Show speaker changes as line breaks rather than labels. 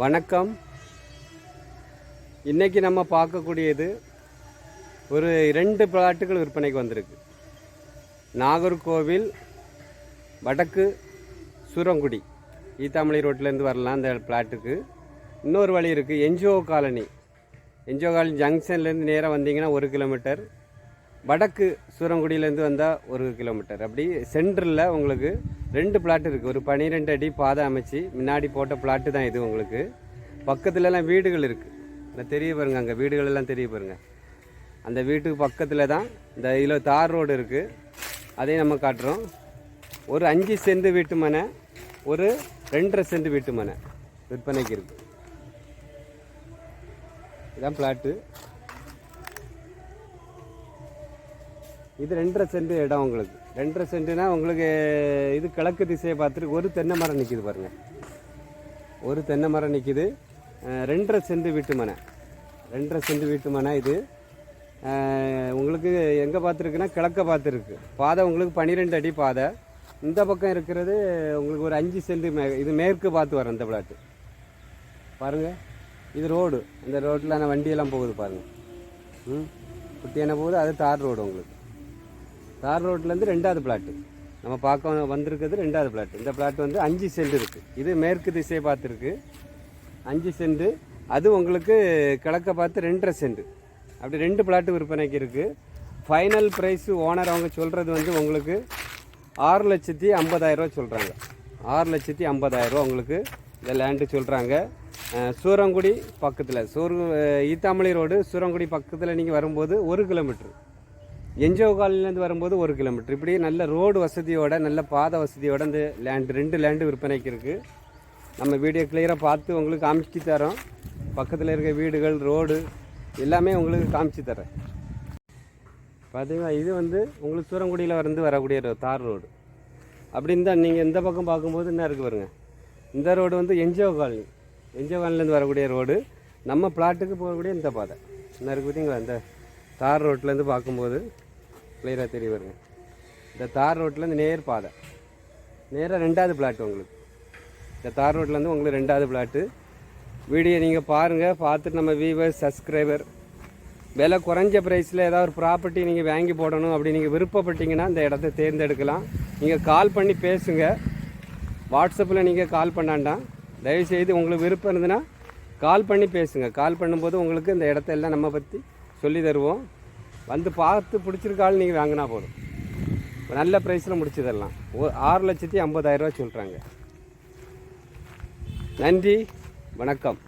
வணக்கம். இன்றைக்கி நம்ம பார்க்கக்கூடியது ஒரு இரண்டு பிளாட்டுகள் விற்பனைக்கு வந்திருக்கு. நாகர்கோவில் வடக்கு சூரங்குடி. ஈத்தாமலை ரோட்டிலேருந்து வரலாம் அந்த பிளாட்டுக்கு. இன்னொரு வழி இருக்குது என்ஜிஓ காலனி. என்ஜிஓ காலனி ஜங்ஷன்லேருந்து நேராக வந்தீங்கன்னா ஒரு கிலோமீட்டர். வடக்கு சூரங்குடியிலேருந்து வந்தால் ஒரு கிலோமீட்டர் அப்படி சென்டரில் உங்களுக்கு ரெண்டு பிளாட் இருக்குது ஒரு பன்னிரெண்டு அடி பாதை அமைச்சு முன்னாடி போட்ட பிளாட்டு தான் இது உங்களுக்கு. பக்கத்துலலாம் வீடுகள் இருக்குது இந்த தெரிய பாருங்கள் அங்கே வீடுகள் எல்லாம் தெரிய பாருங்கள் அந்த வீட்டுக்கு பக்கத்தில் தான் இந்த இதில் தார் ரோடு இருக்குது அதையும் நம்ம காட்டுறோம். ஒரு அஞ்சு சென்ட் வீட்டு மனை ஒரு ரெண்டரை சென்ட் வீட்டு மனை விற்பனைக்கு இருக்குது இதான் பிளாட்டு இது ரெண்டரை சென்ட் இடம் உங்களுக்கு. ரெண்டரை சென்ட்னா உங்களுக்கு இது கிழக்கு திசையை பார்த்துட்டு ஒரு தென்னை மரம் நிற்கிது பாருங்கள் ஒரு தென்னை மரம் நிற்கிது ரெண்டரை சென்ட் வீட்டு மனை. ரெண்டரை சென்ட் வீட்டு மனை இது. உங்களுக்கு எங்கே பார்த்துருக்குன்னா கிழக்க பார்த்துருக்கு. பாதை உங்களுக்கு பன்னிரெண்டு அடி பாதை. இந்த பக்கம் இருக்கிறது உங்களுக்கு ஒரு அஞ்சு சென்ட் மே இது மேற்கு பார்த்து வரும் இந்த பிளாட்டு. பாருங்கள் இது ரோடு. இந்த ரோட்டில் வண்டியெல்லாம் போகுது பாருங்கள் ம்? குட்டியான போகுது அது தார் ரோடு உங்களுக்கு. தார் ரோட்லேருந்து ரெண்டாவது பிளாட்டு நம்ம பார்க்க வந்திருக்கிறது ரெண்டாவது பிளாட் இந்த பிளாட் வந்து அஞ்சு சென்ட் இருக்குது இது மேற்கு திசையை பார்த்துருக்கு. அஞ்சு சென்ட். அது உங்களுக்கு கிழக்க பார்த்து ரெண்டரை சென்ட். அப்படி ரெண்டு பிளாட்டு விற்பனைக்கு இருக்குது ஃபைனல் ப்ரைஸு ஓனர் அவங்க சொல்கிறது வந்து உங்களுக்கு ஆறு லட்சத்தி ஐம்பதாயிரரூவா சொல்கிறாங்க ஆறு லட்சத்தி ஐம்பதாயிரரூவா உங்களுக்கு இந்த லேண்டு சொல்கிறாங்க சூரங்குடி பக்கத்தில். சூர் ஈத்தாமலை ரோடு சூரங்குடி பக்கத்தில் நீங்கள் வரும்போது ஒரு கிலோமீட்ரு என்ஜிஓ காலனிலேருந்து வரும்போது ஒரு கிலோமீட்டர். இப்படி நல்ல ரோடு வசதியோட நல்ல பாதை வசதியோட இந்த லேண்டு ரெண்டு லேண்டு விற்பனைக்கு இருக்குது நம்ம வீடியோ கிளியராக பார்த்து உங்களுக்கு காமிச்சு தரோம். பக்கத்தில் இருக்க வீடுகள் ரோடு எல்லாமே உங்களுக்கு காமிச்சு தரேன். பார்த்தீங்கன்னா இது வந்து உங்களுக்கு சூரங்குடியில் வந்து வரக்கூடிய தார் ரோடு. அப்படின்னு தான் நீங்கள் இந்த பக்கம் பார்க்கும்போது என்ன இருக்குது பாருங்க. இந்த ரோடு வந்து என்ஜிஓ காலனி. என்ஜிஓ காலனிலேருந்து வரக்கூடிய ரோடு. நம்ம பிளாட்டுக்கு போகக்கூடிய இந்த பாதை. என்ன இருக்குது பார்த்தீங்களா? இந்த தார் ரோட்லேருந்து பார்க்கும்போது கிளியராக தெரிய வருங்க இந்த தார் ரோட்லேருந்து நேர் பாதை. நேராக ரெண்டாவது பிளாட் உங்களுக்கு. இந்த தார் ரோட்லேருந்து உங்களுக்கு ரெண்டாவது பிளாட்டு வீடியோ நீங்கள் பாருங்கள் பார்த்துட்டு நம்ம வியூவர்ஸ் சப்ஸ்கிரைபர் விலை குறைஞ்ச ப்ரைஸில் ஏதாவது ஒரு ப்ராப்பர்ட்டி நீங்கள் வாங்கி போடணும் அப்படி நீங்கள் விருப்பப்பட்டீங்கன்னா இந்த இடத்த தேர்ந்தெடுக்கலாம். நீங்கள் கால் பண்ணி பேசுங்க. வாட்ஸ்அப்பில் நீங்கள் கால் பண்ணாண்டாம் தயவுசெய்து உங்களுக்கு விருப்பம் இருந்ததுன்னா கால் பண்ணி பேசுங்க. கால் பண்ணும்போது உங்களுக்கு இந்த இடத்த எல்லாம் நம்ம பற்றி சொல்லி தருவோம். வந்து பார்த்து பிடிச்சிருக்காள் நீங்கள் வாங்கினா போதும். நல்ல ப்ரைஸில் முடிச்சதெல்லாம். ஓ ஆறு லட்சத்தி ஐம்பதாயிரரூவா சொல்கிறாங்க நன்றி வணக்கம்.